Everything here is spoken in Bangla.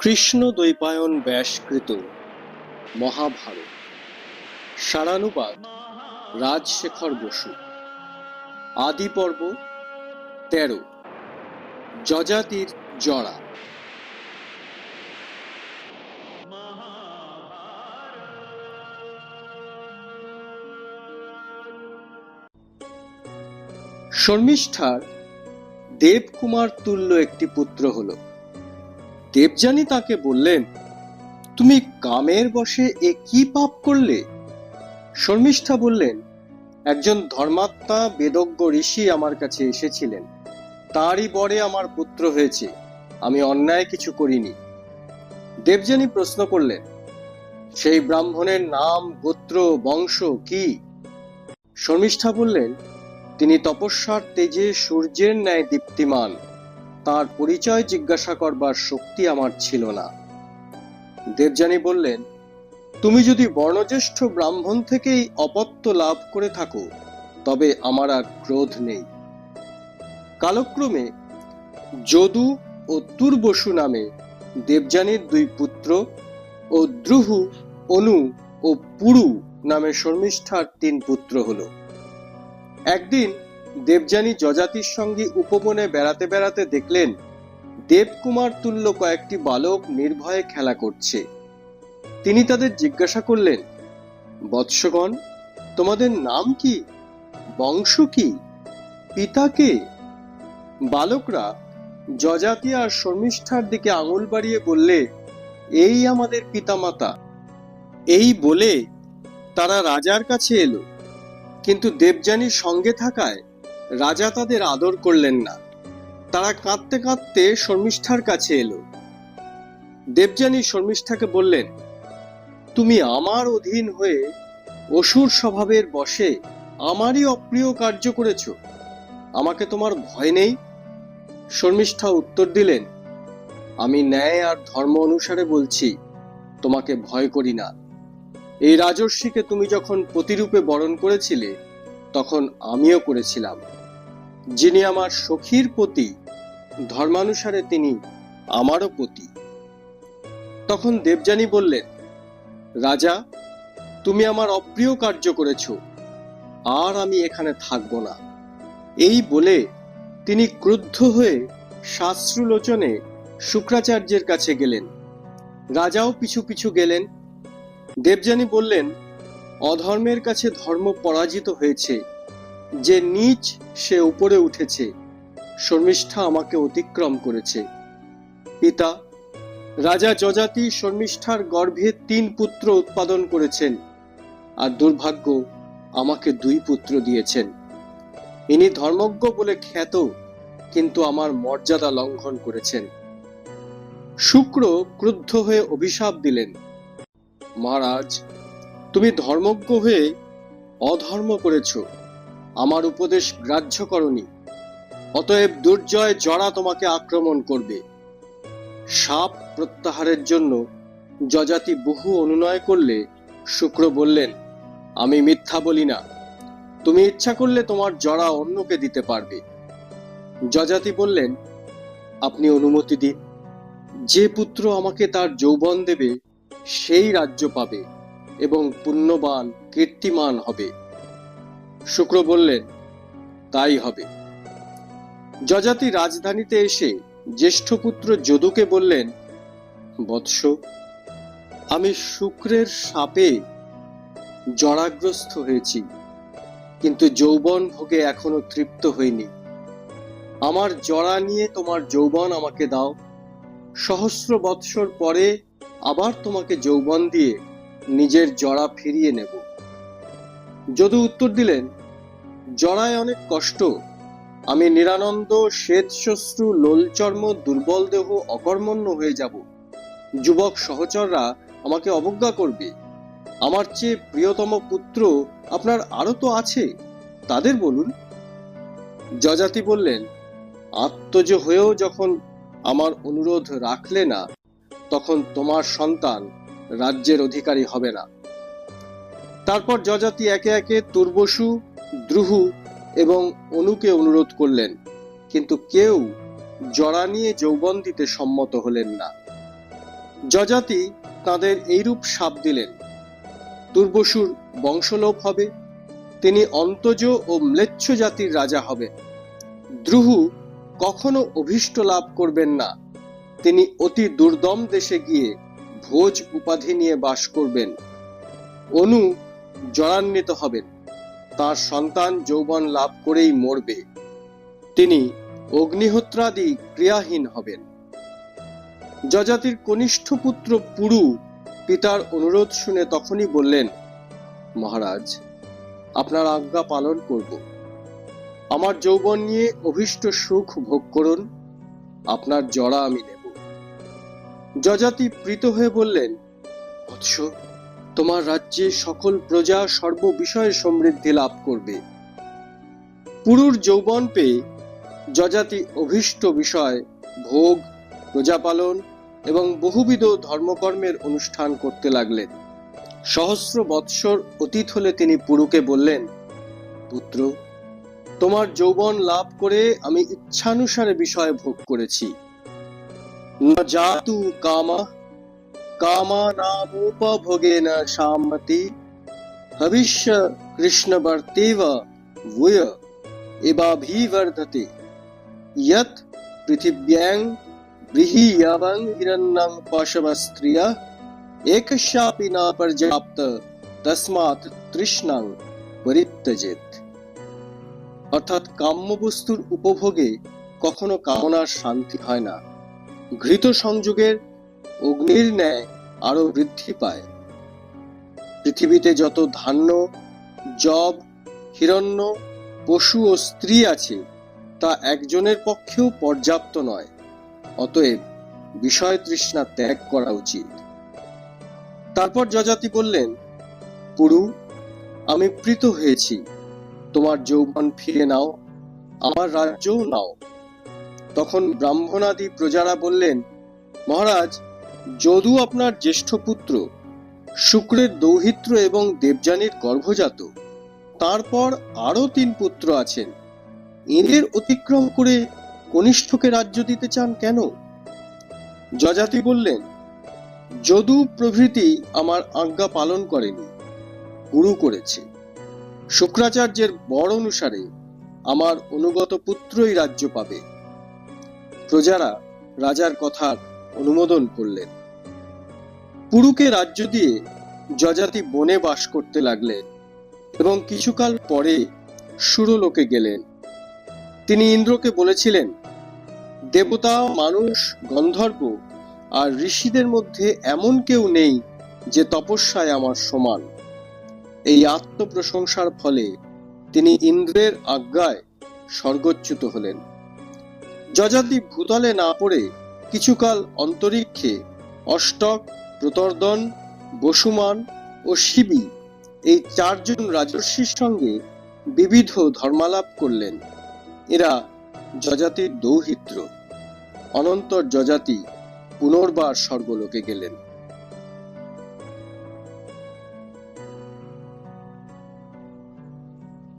কৃষ্ণ দ্বৈপায়ন ব্যাসকৃত মহাভারত। সারানুবাদ রাজশেখর বসু। আদি পর্ব তেরো। যজাতির জড়া। শর্মিষ্ঠার দেবকুমার তুল্য একটি পুত্র হলো। দেবযানী তাকে বললেন, তুমি কামের বশে এ কি পাপ করলে? শর্মিষ্ঠা বললেন, একজন ধর্মাত্মা বেদজ্ঞ ঋষি আমার কাছে এসেছিলেন। তারই বরে আমার পুত্র হয়েছে। আমি অন্যায় কিছু করিনি। দেবযানী প্রশ্ন করলেন, সেই ব্রাহ্মণের নাম, গোত্র, বংশ কি? শর্মিষ্ঠা বললেন তিনি তপস্যার তেজে সূর্যের ন্যায় দীপ্তিমান। তার পরিচয় জিজ্ঞাসা করবার শক্তি আমার ছিল না। দেবযানী বললেন, তুমি যদি বর্ণজ্যেষ্ঠ ব্রাহ্মণ থেকেই অপত্য লাভ করে থাকো, তবে আমার আর ক্রোধ নেই। কালক্রমে যদু ও তুর্বসু নামে দেবযানীর দুই পুত্র ও দ্রুহু, অনু ও পুরু নামে শর্মিষ্ঠার তিন পুত্র হলো। একদিন দেবযানী যজাতির সঙ্গে উপবনে বেড়াতে বেড়াতে দেখলেন, দেবকুমার তুল্য কয়েকটি বালক নির্ভয়ে খেলা করছে। তিনি তাদের জিজ্ঞাসা করলেন, বৎসগণ, তোমাদের নাম কি? বংশ কি? পিতা কে? বালকরা যজাতি আর শর্মিষ্ঠার দিকে আঙুল বাড়িয়ে বললে, এই আমাদের পিতামাতা। এই বলে তারা রাজার কাছে এলো। কিন্তু দেবযানীর সঙ্গে থাকায় রাজা তাদের আদর করলেন না। তারা কাঁদতে কাঁদতে শর্মিষ্ঠার কাছে এলো। দেবযানী শর্মিষ্ঠাকে বললেন, তুমি আমার অধীন হয়ে অসুর স্বভাবের বশে আমারই অপ্রিয় কার্য করেছ। আমাকে তোমার ভয় নেই? শর্মিষ্ঠা উত্তর দিলেন, আমি ন্যায় আর ধর্ম অনুসারে বলছি, তোমাকে ভয় করি না। এই রাজর্ষিকে তুমি যখন প্রতিরূপে বরণ করেছিলে, তখন আমিও করেছিলাম। যিনি আমার সখীর পতি, ধর্মানুসারে তিনি আমারও পতি। তখন দেবযানী বললেন, রাজা, তুমি আমার অপ্রিয় কার্য করেছ, আর আমি এখানে থাকব না। এই বলে তিনি ক্রুদ্ধ হয়ে শাস্ত্রলোচনে শুক্রাচার্যের কাছে গেলেন। রাজাও পিছু পিছু গেলেন দেবযানী বললেন, অধর্মের কাছে ধর্ম পরাজিত হয়েছে। যে নিচ, সে উপরে উঠেছে। শর্মিষ্ঠা আমাকে অতিক্রম করেছে। পিতা, রাজা যজাতি শর্মিষ্ঠার গর্ভে তিন পুত্র উৎপাদন করেছেন, আর দুর্ভাগ্য, আমাকে দুই পুত্র দিয়েছেন। ইনি ধর্মজ্ঞ বলে খ্যাত, কিন্তু আমার মর্যাদা লঙ্ঘন করেছেন। শুক্র ক্রুদ্ধ হয়ে অভিশাপ দিলেন। মহারাজ, তুমি ধর্মজ্ঞ হয়ে অধর্ম করেছ। আমার উপদেশ গ্রাহ্য করনি। অতএব দুর্জয় জড়া তোমাকে আক্রমণ করবে। সাপ প্রত্যাহারের জন্য যজাতি বহু অনুনয় করলে শুক্র বললেন, আমি মিথ্যা বলি না। তুমি ইচ্ছা করলে তোমার জড়া অন্যকে দিতে পারবে। যজাতি বললেন, আপনি অনুমতি দিন। যে পুত্র আমাকে তার যৌবন দেবে সেই রাজ্য পাবে এবং পুণ্যবান, কীর্তিমান হবে। শুক্র বললেন, তাই হবে। যজাতি রাজধানীতে এসে জ্যেষ্ঠ পুত্র যদুকে বললেন, বৎস, আমি শুক্রের সাপে জরাগ্রস্ত হয়েছি, কিন্তু যৌবন ভোগে এখনও তৃপ্ত হইনি। আমার জরা নিয়ে তোমার যৌবন আমাকে দাও। সহস্র বৎসর পরে আবার তোমাকে যৌবন দিয়ে নিজের জরা ফিরিয়ে নেব। যদু উত্তর দিলেন জরায় অনেক কষ্ট। আমি নিরানন্দ শ্বেত শশ্রু লোলচর্ম, দুর্বল দেহ অকর্মণ্য হয়ে যাব। যুবক সহচররা আমাকে অবজ্ঞা করবে। আমার চেয়ে প্রিয়তম পুত্র আপনার আরও তো আছে। তাদের বলুন। যজাতি বললেন, আত্মজ হয়েও যখন আমার অনুরোধ রাখলে না তখন তোমার সন্তান রাজ্যের অধিকারী হবে না। তারপর যজাতি একে একে তুর্বসু, দ্রুহু এবং অনুকে অনুরোধ করলেন, কিন্তু কেউ জড়া নিয়ে যৌবন দিতে সম্মত হলেন না। যজাতি তাদের এইরূপ সাপ দিলেন দুর্বসুর বংশলোপ হবে, তিনি অন্তজ ও ম্লেচ্ছ জাতির রাজা হবেন। দ্রুহু কখনো অভীষ্ট লাভ করবেন না। তিনি অতি দুর্দম দেশে গিয়ে ভোজ উপাধি নিয়ে বাস করবেন। অনু জড়ান্বিত হবেন। তার সন্তান যৌবন লাভ করেই মরবে। তিনি অগ্নিহোত্রাদি ক্রিয়াহীন হবেন। যজাতির কনিষ্ঠ পুত্র পুরু পিতার অনুরোধ শুনে তখনই বললেন, মহারাজ, আপনার আজ্ঞা পালন করব। আমার যৌবন নিয়ে অভীষ্ট সুখ ভোগ করুন। আপনার জড়া আমি নেব। যজাতি প্রীত হয়ে বললেন বৎস তোমার রাজ্যে সকল প্রজা সর্ব বিষয়ে সমৃদ্ধি লাভ করবে। পুরুর যৌবন পেয়ে যজাতি অভীষ্ট বিষয়, ভোগ, প্রজাপালন এবং বহুবিধ ধর্মকর্মের অনুষ্ঠান করতে লাগলেন। সহস্র বৎসর অতীত হলে তিনি পুরুকে বললেন, পুত্র, তোমার যৌবন লাভ করে আমি ইচ্ছানুসারে বিষয় ভোগ করেছি। ন জাতু কামা কামা নামোপভোগেন শামতি ভবিষ্য কৃষ্ণবর্তেব ভূয় এবাভিবর্ধতে यत् पृथिव्यां गृहीयवं हिरण्यं पशवस्त्रिय एकशापि न पर्याप्त তসমাৎ তৃষ্ণাং পরিত্যজেত অর্থাৎ কাম্য বস্তুর উপভোগে কখনো কামনার শান্তি হয় না ঘৃত সংযোগের অগ্নির ন্যায় আরও বৃদ্ধি পায়। পৃথিবীতে যত ধান্য, জব, হিরণ্য, পশু ও স্ত্রী আছে, তা একজনের পক্ষেও পর্যাপ্ত নয়। অতএব বিষয় তৃষ্ণা ত্যাগ করা উচিত। তারপর যজাতি বললেন, পুরু, আমি প্রীত হয়েছি। তোমার যৌবন ফিরে নাও, আমার রাজ্যও নাও। তখন ব্রাহ্মণাদি প্রজারা বললেন, মহারাজ, যদু আপনার জ্যেষ্ঠ পুত্র, শুক্রের দৌহিত্র এবং দেবযানীর গর্ভজাত, তারপর আরও তিন পুত্র আছেন। এদের অতিক্রম করে কনিষ্ঠকে রাজ্য দিতে চান কেন? যজাতি বললেন, যদু প্রভৃতি আমার আজ্ঞা পালন করেনি, গুরু করেছে। শুক্রাচার্যের বর অনুসারে আমার অনুগত পুত্রই রাজ্য পাবে। প্রজারা রাজার কথার অনুমোদন করলেন। পুরুকে রাজ্য দিয়ে যজাতি বনে বাস করতে লাগলেন এবং কিছুকাল পরে সুরলোকে গেলেন। তিনি ইন্দ্রকে বলেছিলেন, দেবতা, মানুষ, গন্ধর্ব আর ঋষিদের মধ্যে এমন কেউ নেই যে তপস্যায় আমার সমান। এই আত্মপ্রশংসার ফলে তিনি ইন্দ্রের আজ্ঞায় স্বর্গচ্যুত হলেন। যজাতি ভূতলে না পড়ে কিছুকাল অন্তরিক্ষে অষ্টক, প্রতর্দন, বসুমান ও শিবি এই চারজন রাজর্ষির সঙ্গে বিবিধ ধর্মালাপ করলেন। এরা যজাতির দৌহিত্র। অনন্তর যজাতি পুনর্বার স্বর্গলোকে গেলেন।